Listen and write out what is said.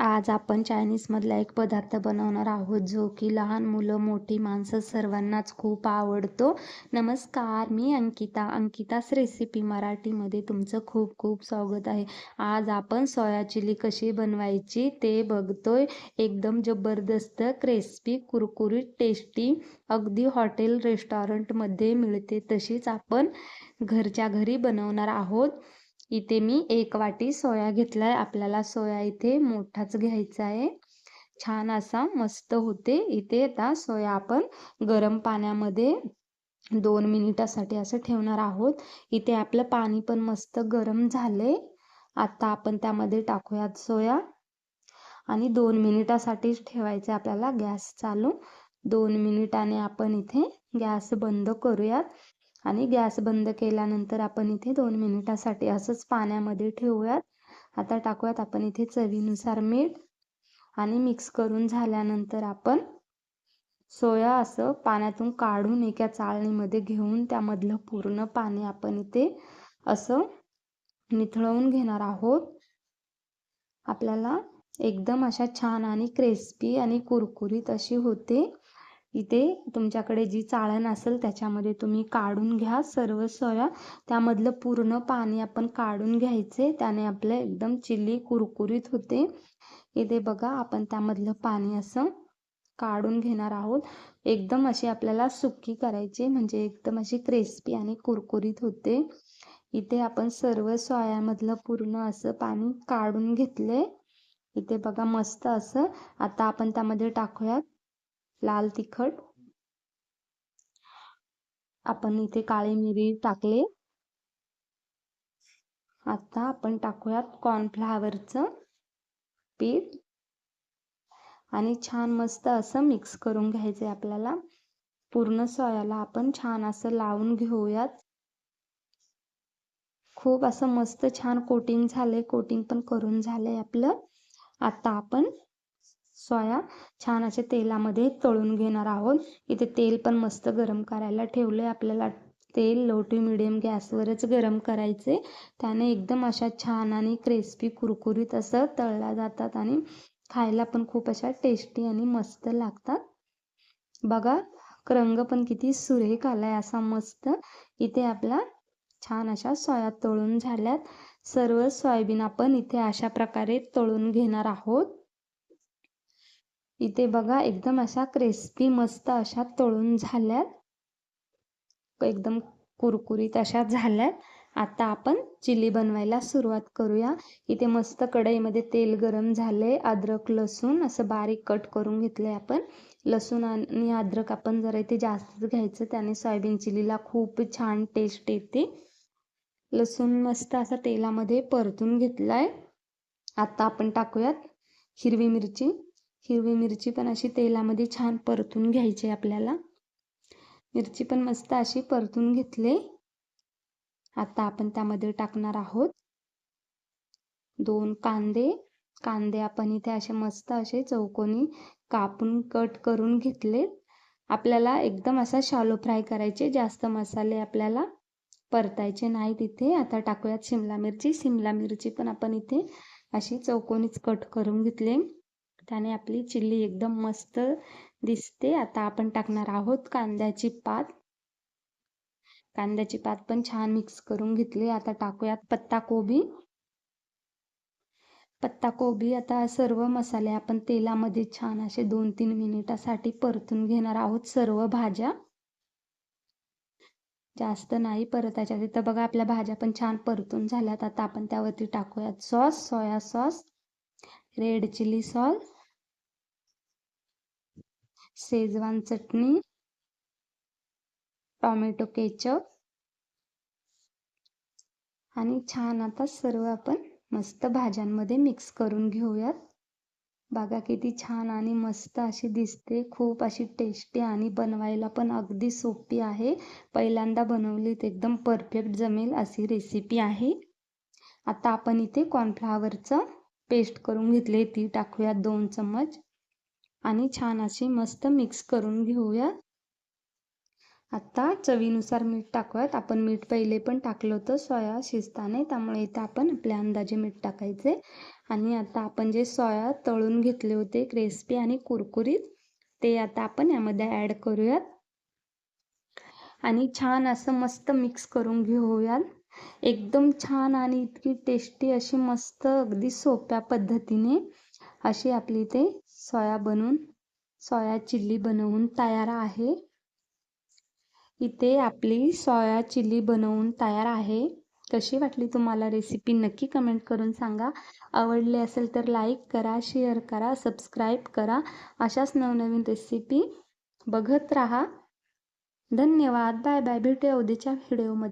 आज आपण चायनीजमधला एक पदार्थ बनवणार आहोत जो की लहान मुलं मोठी माणसं सर्वांनाच खूप आवडतो. नमस्कार मी अंकिता. अंकिताच रेसिपी मराठीमध्ये तुमचं खूप खूप स्वागत आहे. आज आपण सोया चिली कशी बनवायची ते बघतोय. एकदम जबरदस्त क्रिस्पी कुरकुरीत टेस्टी अगदी हॉटेल रेस्टॉरंटमध्ये मिळते तशीच आपण घरच्या घरी बनवणार आहोत. इथे मी एक वाटी सोया घेतलाय. आपल्याला सोया इथे मोठाच घ्यायचा आहे. छान असा मस्त होते. इथे आता सोया आपण गरम पाण्यामध्ये दोन मिनिटासाठी असं ठेवणार आहोत. इथे आपलं पाणी पण मस्त गरम झाले आता आपण त्यामध्ये टाकूयात सोया. आणि दोन मिनिटासाठीच ठेवायचे आपल्याला गॅस चालू. दोन मिनिटाने आपण इथे गॅस बंद करूयात. आणि गॅस बंद केल्यानंतर आपण इथे दोन मिनिटासाठी असंच पाण्यामध्ये ठेवूयात. आता टाकूयात आपण इथे चवीनुसार मीठ आणि मिक्स करून झाल्यानंतर आपण सोया असं पाण्यातून काढून एका चाळणीमध्ये घेऊन त्यामधलं पूर्ण पाणी आपण इथे असं निथळवून घेणार आहोत. आपल्याला एकदम अशा छान आणि क्रिस्पी आणि कुरकुरीत अशी होते. इथे तुमच्याकडे जी चाळण असेल त्याच्यामध्ये तुम्ही काढून घ्या सर्व सोया. त्यामधलं पूर्ण पाणी आपण काढून घ्यायचे. त्याने आपलं एकदम चिली कुरकुरीत होते. इथे बघा आपण त्यामधलं पाणी असं काढून घेणार आहोत. एकदम अशी आपल्याला सुकी करायची म्हणजे एकदम अशी क्रिस्पी आणि कुरकुरीत होते. इथे आपण सर्व सोयामधलं पूर्ण असं पाणी काढून घेतले इथे बघा मस्त असं. आता आपण त्यामध्ये टाकूयात. लाल तिखट. आपण इथे काळी मिरी टाकले. आता आपण टाकूयात कॉर्नफ्लावरचं पीठ. आणि छान मस्त असं मिक्स करून घ्यायचं आपल्याला. पूर्ण सोयाला आपण छान असं लावून घेऊयात. खूप असं मस्त छान कोटिंग झालंय. कोटिंग पण करून झालंय आपलं. आता आपण सोया छान असे तेलामध्ये तळून घेणार आहोत. इथे तेल पण मस्त गरम करायला ठेवलंय. आपल्याला तेल लो टू मिडियम गॅसवरच गरम करायचे त्याने एकदम अशा छान आणि क्रिस्पी कुरकुरीत असं तळल्या जातात आणि खायला पण खूप अशा टेस्टी आणि मस्त लागतात. बघा रंग पण किती सुरेख आलाय असा मस्त. इथे आपला छान अशा सोया तळून झाल्यात. सर्व सोयाबीन आपण इथे अशा प्रकारे तळून घेणार आहोत. इथे बघा एकदम अशा क्रिस्पी मस्त अशा तळून झाल्यात. एकदम कुरकुरीत अशा झाल्यात. आता आपण चिली बनवायला सुरुवात करूया. इथे मस्त कढईमध्ये तेल गरम झाले अद्रक लसूण असं बारीक कट करून घेतले आपण. लसूण आणि अद्रक आपण जरा इथे जास्तच घ्यायचं त्याने सोयाबीन चिलीला खूप छान टेस्ट येते. लसूण मस्त असा तेलामध्ये परतून घेतलाय. आता आपण टाकूयात हिरवी मिरची. हिरवी मिरची पण अशी तेलामध्ये छान परतून घ्यायची आपल्याला. मिरची पण मस्त अशी परतून घेतले. आता आपण त्यामध्ये टाकणार आहोत दोन कांदे. कांदे आपण इथे असे मस्त असे चौकोनी कापून कट करून घेतले. आपल्याला एकदम असा शालो फ्राय करायचे जास्त मसाले आपल्याला परतायचे नाहीत इथे. आता टाकूयात शिमला मिरची. शिमला मिरची पण आपण इथे अशी चौकोनीच कट करून घेतले. त्याने आपली चिल्ली एकदम मस्त दिसते. आता आपण टाकणार आहोत कांद्याची पात. कांद्याची पात पण छान मिक्स करून घेतली. आता टाकूयात पत्ता कोबी. पत्ता कोबी आता सर्व मसाले आपण तेलामध्ये छान असे दोन तीन मिनिटासाठी परतून घेणार आहोत सर्व भाज्या. जास्त नाही परतायच्या तिथं बघा आपल्या भाज्या पण छान परतून झाल्यात. आता आपण त्यावरती टाकूयात sauce soy sauce red chilli sauce. Schezwan चटणी टॉमॅटो केचप आणि छान आता सर्व आपण मस्त भाज्यांमध्ये मिक्स करून घेऊयात. बघा किती छान आणि मस्त अशी दिसते. खूप अशी टेस्टी आणि बनवायला पण अगदी सोपी आहे. पहिल्यांदा बनवली तर एकदम परफेक्ट जमेल अशी रेसिपी आहे. आता आपण इथे कॉर्नफ्लावरचं पेस्ट करून घेतले ती टाकूयात दोन चम्मच. आणि छान अशी मस्त मिक्स करून घेऊया. आता चवीनुसार मीठ टाकूयात. आपण मीठ पहिले पण टाकलं होतं सोया शिजताने. त्यामुळे इथं आपण आपल्या अंदाजे मीठ टाकायचे. आणि आता आपण जे सोया तळून घेतले होते क्रिस्पी आणि कुरकुरीत ते आता आपण यामध्ये ॲड करूयात. आणि छान असं मस्त मिक्स करून घेऊयात. एकदम छान आणि इतकी टेस्टी अशी मस्त अगदी सोप्या पद्धतीने अशी आपली ते सोया बनवून सोया चिल्ली बनवून तयार आहे. इथे आपली सोया चिल्ली बनवून तयार आहे. कशी वाटली तुम्हाला रेसिपी नक्की कमेंट करून सांगा. आवडली असेल तर लाईक करा शेअर करा सबस्क्राईब करा. अशाच नवनवीन रेसिपी बघत राहा. धन्यवाद. बाय बाय भेटूया उद्याच्या व्हिडिओमध्ये